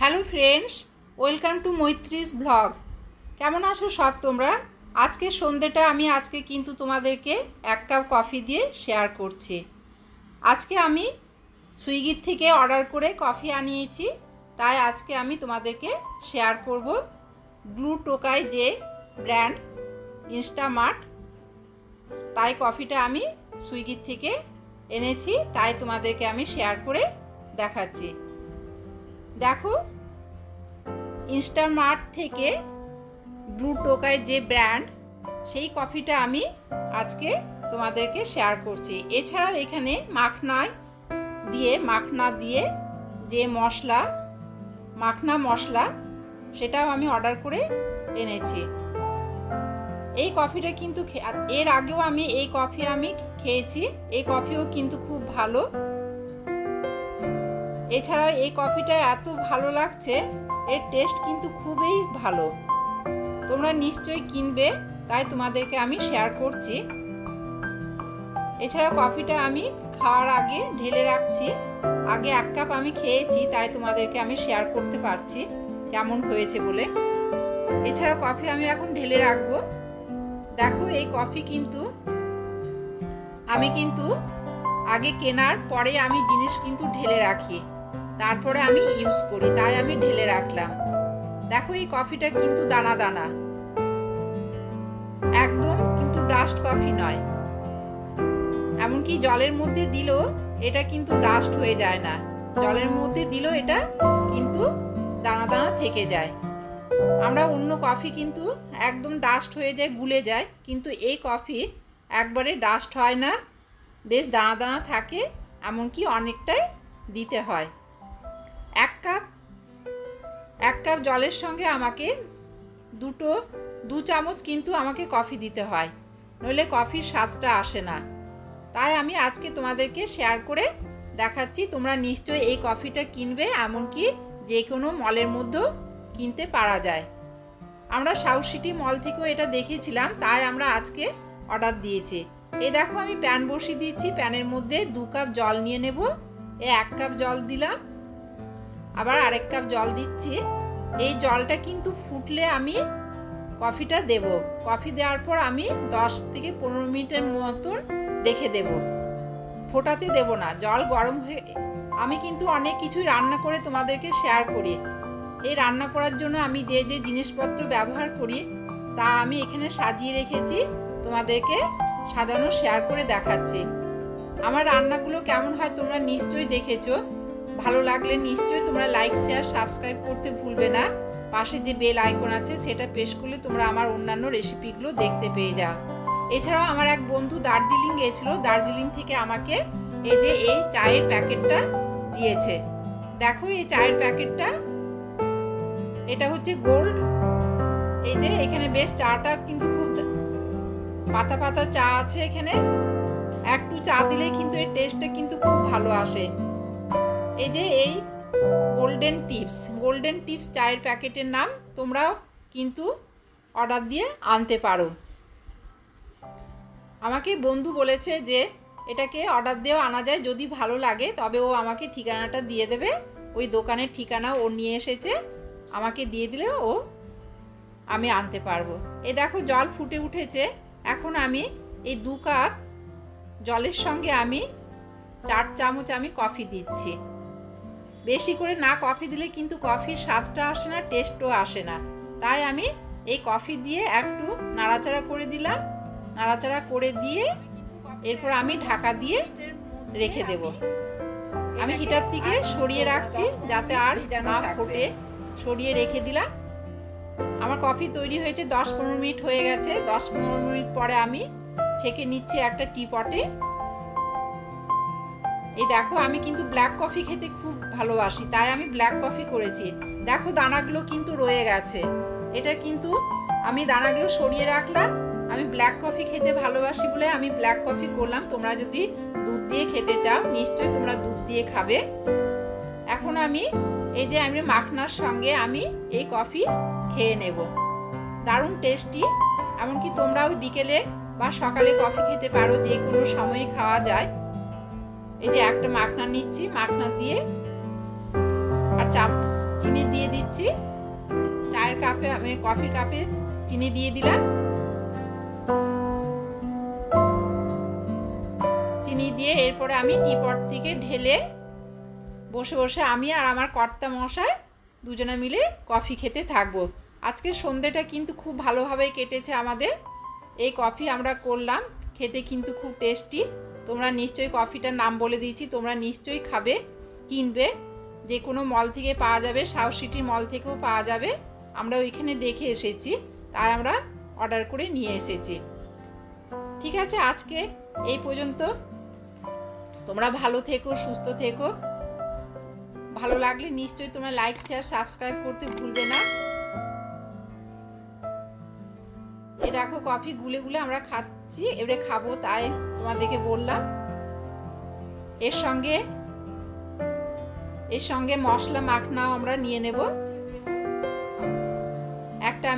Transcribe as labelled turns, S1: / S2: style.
S1: Hello friends, welcome to Maitri's blog. কেমন আছো সব তোমরা? আজকের সন্ধ্যেটা আমি আজকে কিন্তু তোমাদেরকে এক কাপ কফি দিয়ে শেয়ার করছি। আজকে আমি সুইগির থেকে অর্ডার করে কফি আনিয়েছি, তাই আজকে আমি তোমাদেরকে শেয়ার করব ব্লু টোকাই যে ব্র্যান্ড ইনস্টামার্ট। তাই কফিটা আমি সুইগির থেকে এনেছি, তাই তোমাদেরকে আমি শেয়ার করে দেখাচ্ছি। দেখো ইনস্টামার্ট থেকে ব্লু টোকাই যে ব্র্যান্ড সেই কফিটা আমি আজকে তোমাদেরকে শেয়ার করছি। এছাড়াও এখানে মাখনায় দিয়ে, মাখনা দিয়ে যে মশলা, মাখনা মশলা, সেটাও আমি অর্ডার করে এনেছি। এই কফিটা কিন্তু এর আগেও আমি এই কফি আমি খেয়েছি। এই কফিও কিন্তু খুব ভালো। এছাড়াও এই কফিটা এত ভালো লাগছে, এর টেস্ট কিন্তু খুবই ভালো। তোমরা নিশ্চয়ই কিনবে, তাই তোমাদেরকে আমি শেয়ার করছি। এছাড়া কফিটা আমি খাওয়ার আগে ঢেলে রাখছি। আগে এক কাপ আমি খেয়েছি, তাই তোমাদেরকে আমি শেয়ার করতে পারছি, কেমন হয়েছে বলে। এছাড়া কফি আমি এখন ঢেলে রাখব। দেখো, এই কফি কিন্তু আমি কিন্তু আগে কেনার পরে আমি জিনিস কিন্তু ঢেলে রাখি। তারপরে আমি ইউজ করি, তাই আমি ঢেলে রাখলাম। দেখো এই কফিটা কিন্তু দানা দানা। একদম কিন্তু ডাস্ট কফি নয়। এমনকি জলের মধ্যে দিলেও এটা কিন্তু ডাস্ট হয়ে যায় না। জলের মধ্যে দিলেও এটা কিন্তু দানা দানা থেকে যায়। আমরা অন্য কফি কিন্তু একদম ডাস্ট হয়ে যায়, গুলে যায়, কিন্তু এই কফি একবারে ডাস্ট হয় না। বেশ দানা দানা থাকে, এমনকি অনেকটাই দিতে হয়। এক কাপ এক কাপ জলের সঙ্গে আমাকে দুটো, দু চামচ কিন্তু আমাকে কফি দিতে হয়। নইলে কফির স্বাদটা আসে না। তাই আমি আজকে তোমাদেরকে শেয়ার করে দেখাচ্ছি, তোমরা নিশ্চয়ই এই কফিটা কিনবে, এমনকি যে কোনো মলের মধ্যেও কিনতে পারা যায়। আমরা সাউথ সিটি মল থেকেও এটা দেখেছিলাম, তাই আমরা আজকে অর্ডার দিয়েছি। এই দেখো আমি প্যান বসিয়ে দিচ্ছি, প্যানের মধ্যে দু কাপ জল নিয়ে নেব। এ এক কাপ জল দিলাম। আবার আরেক কাপ জল দিচ্ছি। এই জলটা কিন্তু ফুটলে আমি কফিটা দেব। কফি দেওয়ার পর আমি দশ থেকে পনেরো মিনিটের মতন রেখে দেব। ফোটাতে দেব না, জল গরম হয়ে আমি কিন্তু অনেক কিছুই রান্না করে তোমাদেরকে শেয়ার করি। এই রান্না করার জন্য আমি যে যে জিনিসপত্র ব্যবহার করি, তা আমি এখানে সাজিয়ে রেখেছি, তোমাদেরকে সাজানো শেয়ার করে দেখাচ্ছি। আমার রান্নাগুলো কেমন হয় তোমরা নিশ্চয়ই দেখেছ। ভালো লাগলে নিশ্চয়ই তোমরা লাইক শেয়ার সাবস্ক্রাইব করতে ভুলবে না। পাশে যে বেল আইকন আছে, সেটা প্রেস করলে তোমরা আমার অন্যান্য রেসিপিগুলো দেখতে পেয়ে যাও। এছাড়াও আমার এক বন্ধু দার্জিলিং গিয়েছিল। দার্জিলিং থেকে আমাকে এই যে, এই চায়ের প্যাকেটটা দিয়েছে। দেখো এই চায়ের প্যাকেটটা। এটা হচ্ছে গোল্ড এই যে, এখানে বেশ চাটা কিন্তু খুব পাতা পাতা চা আছে এখানে। একটু চা দিলে কিন্তু এর টেস্টটা কিন্তু খুব ভালো আসে। এই যে এই গোল্ডেন টিপস গোল্ডেন টিপস চায়ের প্যাকেটের নাম তোমরাও কিন্তু অর্ডার দিয়ে আনতে পারো। আমাকে বন্ধু বলেছে যে এটাকে অর্ডার দিয়েও আনা যায়, যদি ভালো লাগে তবে ও আমাকে ঠিকানাটা দিয়ে দেবে। ওই দোকানের ঠিকানা ও নিয়ে এসেছে, আমাকে দিয়ে দিলে ও আমি আনতে পারব। এ দেখো জল ফুটে উঠেছে, এখন আমি এই দু কাপ জলের সঙ্গে আমি চার চামচ আমি কফি দিচ্ছি। বেশি করে না কফি দিলে কিন্তু কফির স্বাদটা আসে না টেস্টও আসে না। তাই আমি এই কফি দিয়ে একটু নাড়াচাড়া করে দিলাম। নাড়াচাড়া করে দিয়ে এরপর আমি ঢাকা দিয়ে রেখে দেব। আমি হিটার থেকে সরিয়ে রাখছি যাতে আর না ফোটে। সরিয়ে রেখে দিলাম। আমার কফি তৈরি হয়েছে দশ পনেরো মিনিট হয়ে গেছে। দশ পনেরো মিনিট পরে আমি ছেঁকে নিচ্ছি একটা টি পটে এই দেখো, আমি কিন্তু ব্ল্যাক কফি খেতে খুব ভালোবাসি, তাই আমি ব্ল্যাক কফি করেছি। দেখো, দানাগুলো কিন্তু রয়ে গেছে। এটা কিন্তু আমি দানাগুলো সরিয়ে রাখলাম। আমি ব্ল্যাক কফি খেতে ভালোবাসি বলে আমি ব্ল্যাক কফি করলাম। তোমরা যদি দুধ দিয়ে খেতে চাও, নিশ্চয়ই তোমরা দুধ দিয়ে খাবে। এখন আমি এই যে আমি মাখনার সঙ্গে আমি এই কফি খেয়ে নেব। দারুণ টেস্টি এমনকি তোমরাও বিকেলে বা সকালে কফি খেতে পারো যে কোনো সময়ে খাওয়া যায়। এই যে একটা মাখনা নিচ্ছি, মাখনা দিয়ে আর চা চিনি দিয়ে দিচ্ছি। চায়ের কাপে, আমি কফির কাপে চিনি দিয়ে দিলাম। চিনি দিয়ে এরপরে আমি টিপট থেকে ঢেলে বসে বসে আমি আর আমার কর্তা মশাই দুজনে মিলে কফি খেতে থাকব। আজকে সন্ধ্যেটা কিন্তু খুব ভালোভাবে কেটেছে আমাদের। এই কফি আমরা করলাম, খেতে কিন্তু খুব টেস্টি। তোমরা নিশ্চয়ই কফিটার নাম বলে দিয়েছি, তোমরা নিশ্চয়ই খাবে, কিনবে, যে কোনো মল থেকে পাওয়া যাবে সাউথ সিটির মল থেকেও পাওয়া যাবে। আমরা ওইখানে দেখে এসেছি, তাই আমরা অর্ডার করে নিয়ে এসেছি। ঠিক আছে, আজকে এই পর্যন্ত। তোমরা ভালো থেকো, সুস্থ থেকো। ভালো লাগলে নিশ্চয়ই তোমরা লাইক শেয়ার সাবস্ক্রাইব করতে ভুলবে না। এ দেখো কফি গুলে গুলে আমরা খাচ্ছি, এবারে খাব তাই তোমাদেরকে বললাম। এর সঙ্গে এর সঙ্গে মশলা মাখনাও আমরা নিয়ে নেব।